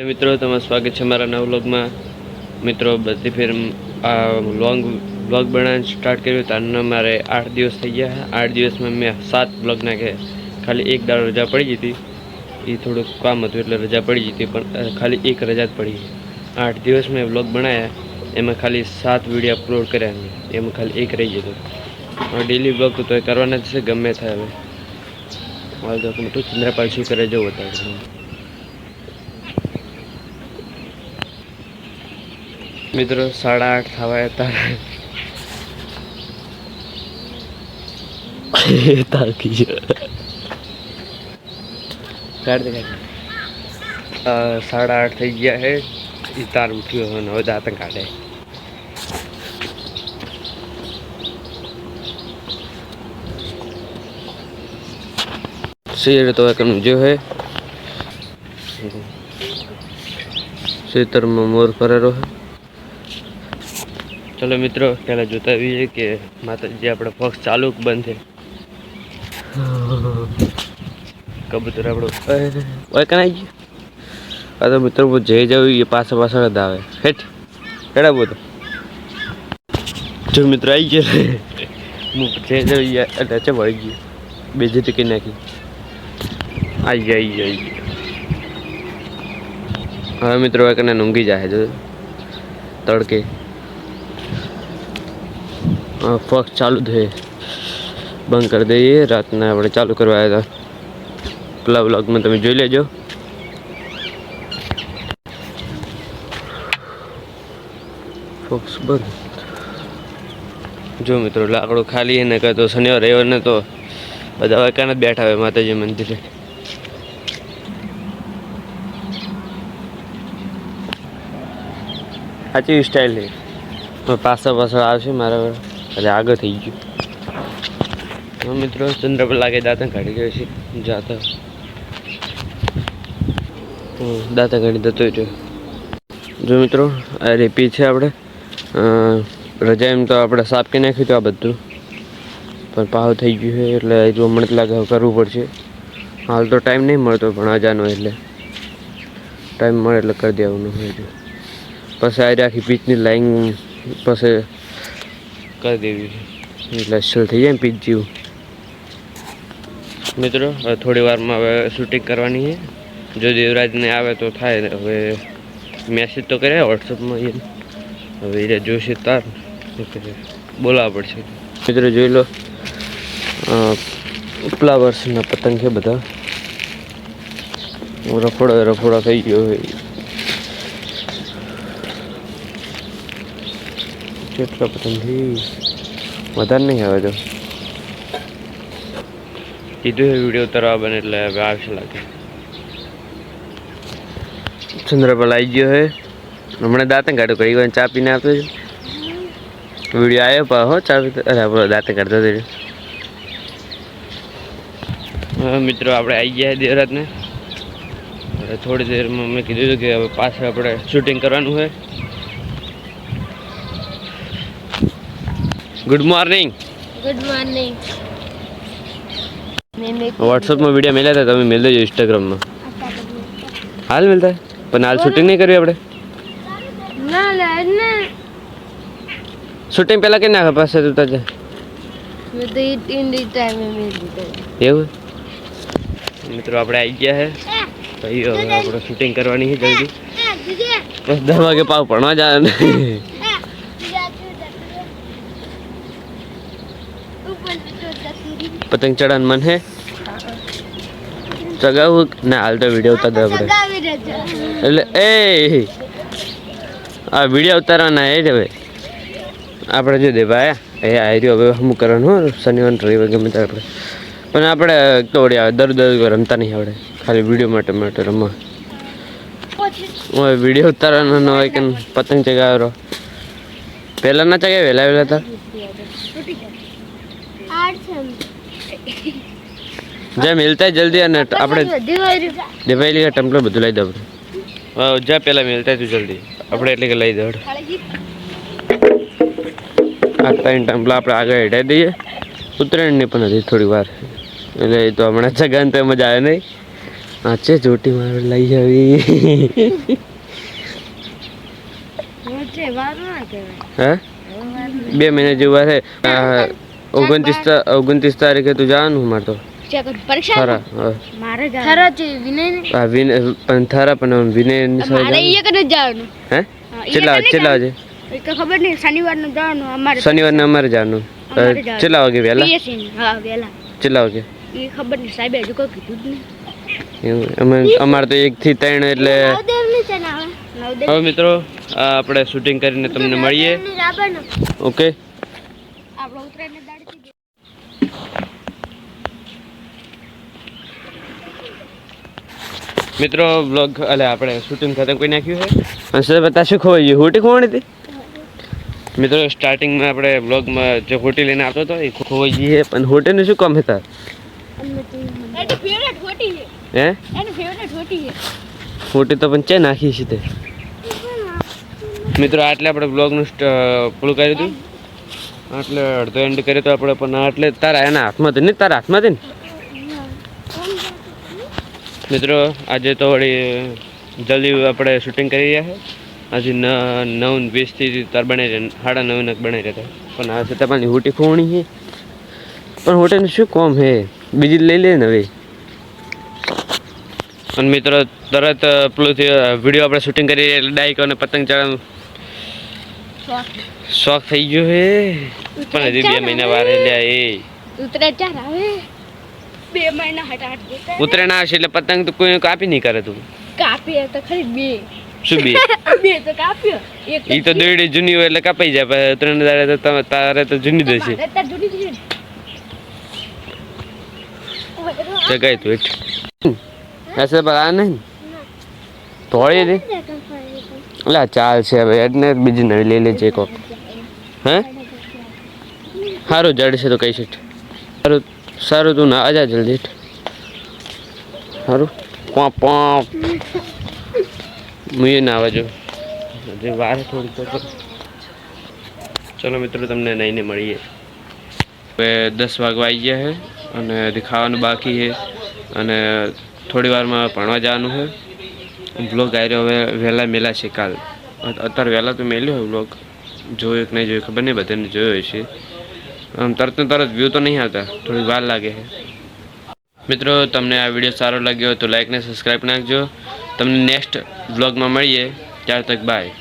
મિત્રો, તમારું સ્વાગત છે મારા નવ વ્લોગમાં. મિત્રો, બધી ફેર આ લોંગ વ્લોગ બનાવવાનું સ્ટાર્ટ કર્યું તારના મારે આઠ દિવસ થઈ ગયા. આઠ દિવસમાં મેં સાત વ્લોગ નાખ્યા. ખાલી એક દાડો રજા પડી હતી. એ થોડુંક કામ હતું એટલે રજા પડી હતી, પણ ખાલી એક રજા જ પડી આઠ દિવસ મેં વ્લોગ બનાવ્યા. એમાં ખાલી સાત વીડિયો અપલોડ કર્યા મેં. એમાં ખાલી એક રહી હવે ડેલી વ્લોગ તો એ કરવાના જ છે, ગમે થાય હવે. હાલ તો મોટું ચંદ્રપાલ શું કરે, જવું બતાવું મિત્રો સાડા આઠ થવા તારે. તાકી કાઢ દે સાડા આઠ થઈ ગયા હે. એ તાર ઉઠ્યો હવે હવે દાંત કાઢે. શેર તો એકમ જો હે. શેતરમાં મોર ફરેલો હે. ચલો મિત્રો, પહેલાં જોતા આવીએ કે માતાજી આપણે પક્ષ ચાલુ બંધ છે? કબૂતર આપણું ઓય કનાઈ ગયું? આ તો મિત્રો જઈ જવું એ પાછળ પાછળ જ આવે હેઠ, હેડા બોતો જો મિત્રો આવી ગયો હું જઈ જવું એટલે છે વળી ગયું. બે ટકી નાખી. આવી ગયો આવી ગયો હવે મિત્રો એકને ઊંઘી જાય જો. તડકે. ફોક્સ ચાલુ થઈ. બંધ કરી દઈએ. રાતના આપણે ચાલુ કરવા આવ્યા હતા. પેલા વ્લોગમાં તમે જોઈ લેજો. ફોક્સ બંધ. જો મિત્રો, લાકડું ખાલી એને કહે તો શનિવાર, રવિવારને તો બધા વાંકાને જ બેઠા હોય માતાજી મંદિરે. સાચી સ્ટાઇલ પાછળ પાછળ આવશે મારા એટલે આગળ થઈ ગયું. મિત્રો ચંદ્ર પર લાગે દાંતા કાઢી ગયો છે. જાતા. દાંતા કાઢી જતો રહ્યો જો. મિત્રો, આ રેપી છે આપણે. રજા એમ તો આપણે સાફ કે નાખ્યું હતું આ બધું. પણ પાવ થઈ ગયું છે, એટલે જો હમણાં જ લાગે કરવું પડશે. હાલ તો ટાઈમ નહીં મળતો પણ અજાનો એટલે. ટાઈમ મળે એટલે કરી દેવાનું છે. પછી આ આખી પીચની લાઈન, પછી કરી દેવી છે એટલે અસલ થઈ જાય ને પીચ જેવું? મિત્રો હવે થોડી વારમાં હવે શૂટિંગ કરવાની છે. જો દેવરાજને આવે તો થાય ને હવે મેસેજ તો કર્યા વોટ્સઅપમાં એ હવે એ જોશે તાર. એટલે બોલાવવા પડશે. મિત્રો જોઈ લો ફ્લાવર્સના પતંગ છે બધા. રફોડો રફોડો થઈ ગયો હોય. કેટલા પતંગ વધારે નહીં આવે તો. કીધું છે વીડિયો ઉતારવા બને એટલે હવે આવશે લાગે. ચંદ્રપાલ આવી ગયો હે હમણાં દાંતણ કાઢ્યું કઈ વાર ચા પીને આપ્યો છે. વીડિયો આવ્યો પા હો ચા પીતો અરે આપણો દાંતણ કાઢતો હતો મિત્રો આપણે આવી ગયા દેવરાજને. થોડી દેરમાં મેં કીધું હતું કે હવે પાછળ આપણે શૂટિંગ કરવાનું છે. ગુડ મોર્નિંગ ગુડ મોર્નિંગ વોટ્સઅપમાં વીડિયો મેલ્યા હતા તમે મેલ દેજો ઇન્સ્ટાગ્રામમાં હાલ મેલતા પણ હાલ શૂટિંગ નહીં કરવી આપણે ના લે શૂટિંગ પહેલાં કે નાખે પાસે તું તાજે એવું મિત્રો આપણે આવી ગયા છે ભાઈ હવે આપણે શૂટિંગ કરવાની છે જલ્દી બસ દસ વાગે પાવ ભણવા જાય ને પતંગ ચડાવવાનું મન હે. ચગાવું ના, હાલ તો વીડિયો ઉતાર આપણે એટલે, એ આ વીડિયો ઉતારવાના એ જ હવે. આપણે જો દે ભાઈ, એ આર્યો હવે શું કરવાનું હો? શનિવાર, રવિવાર, ગમે ત્યારે આપણે. પણ આપણે તો વળી આવે દર દર રમતા નહીં આવડે. ખાલી વીડિયો માટે માટે રમવા. હું વીડિયો ઉતારવાનો ન હોય કે પતંગ ચગાવ્યો પહેલાં ના ચગાવે વહેલા વહેલા હતા? જ્યાં મિલતા જલ્દી અને આપણે દિવાળી. ટેમ્પલર બધું લઈ દઉં આપણે. જ્યાં પહેલાં મિલતા તું જલ્દી. આપણે એટલે કે લઈ દઉં. આ ત્રણ ટેમ્પલા આપણે આગળ હેઠાઈ દઈએ. ઉત્તરાયણની પણ હતી થોડી વાર. એટલે એ તો હમણાં જગાન તો મજા આવે નહીં. આચે ચોટી મારે લઈ આવી. હે? બે મહિના જેવું છે ઓગણત્રીસ ઓગણત્રીસ તારીખે તું જવાનું મારે તો. પરીક્ષા ખરા હા. મારે થરા છે વિનય ને આ વિનય પણ થરા પણ વિનય મારે એક જ જવાનું. હે? ચલા ચલા અહીંયા કને કેટલા વાગે એ તો ખબર નહીં શનિવારનું જવાનું અમારે શનિવારને અમારે જવાનું. અમારે જવાનું. ચલા વાગે વહેલા? PSC હા વેલા ચલા વાગે? એ ખબર નહીં સાહેબ હજુ કોઈ કીધું જ નહીં. અમે અમારે તો એક થી ત્રણ એટલે નવદેવની છે ને હવે. મિત્રો આપણે શૂટિંગ કરીને તમને મળીએ. ઓકે. આપણે ઉત્તરાયણને દાડે મિત્રો બ્લોગ એટલે આપણે શૂટિંગ ખતમ કરી નાખ્યું છે? અને સર બતા શું ખોવાઈ ગયું હોટી ખોવાની હતી? મિત્રો સ્ટાર્ટિંગમાં આપણે બ્લોગમાં જે હોટી લઈને આવતો હતો એ ખોવાઈ ગઈ છે. પણ હોટીનું શું કામ હતા? હે? હોટી હોટી તો પણ ચે નાખી છે તે. મિત્રો આટલે આપણે બ્લોગનું પૂરું કર્યું હતું. આટલે અડધો એન્ડ કર્યો તો આપણે પણ આટલે તારા એના હાથમાં હતી ને? તારા હાથમાં હતી ને? મિત્રો આજે તો વળી જલ્દી આપણે શૂટિંગ કરી રહ્યા છે. આજે ન નવ વીસથી તાર બનાવી રહ્યા સાડા નવ નક બનાવી રહ્યા પણ આ છતાં પાણી હોટી ખોવણી છે. પણ હોટેલ શું કોમ છે? બીજી લઈ લે ને હવે. અને મિત્રો તરત પેલું વીડિયો આપણે શૂટિંગ કરી રહ્યા એટલે ડાઈક અને પતંગ ચડાવવાનું શોખ. થઈ ગયો હે પણ હજી બે મહિના વાર લ્યા એ ઉતરે ચાર આવે બે મહિના હટાટ આઠ જતા ઉત્તરાયણ આવશે એટલે પતંગ તો કોઈ કાપી નહીં કરે તું. કાપી તો ખરી બે. શું બે? બે તો કાપ્યો. એક ઈ તો દોરડી જૂની હોય એટલે કપાઈ જાય પણ ઉત્તરાયણ દાડે તો તારે તો જૂની દેશે જગાય તું હેઠ. એસે પર આ નહીં થોડી દે. એટલે ચાલ છે હવે. એટલે બીજી નવી લઈ લેજે કોક હે? સારું જડશે તો કઈ છે સારું સારું તું ના, આજા જલ્દી. સારું પાંપ પોપ મુએ ના આવજો. હજી વાર થોડી તો. ચલો મિત્રો, તમને નઈને મળીએ. હવે દસ વાગવા આવી ગયા છે અને દેખાવાનું બાકી છે અને થોડી વારમાં ભણવા જવાનું છે બ્લોગ આવ્યો હવે વહેલા મેલા છે કાલ. અત્યારે વહેલા તો મેલ્યો હોય બ્લોગ. જોયો કે નહીં જોયો ખબર નહીં, બધાને જોયો હશે. આમ તરત તરત વ્યૂ તો નહીં આવતા, થોડી વાર લાગે છે. મિત્રો, તમને આ વીડિયો સારો લાગ્યો તો લાઈક ને સબસ્ક્રાઈબ નાખજો. તમને નેક્સ્ટ બ્લોગમાં મળીએ. ત્યાર તક બાય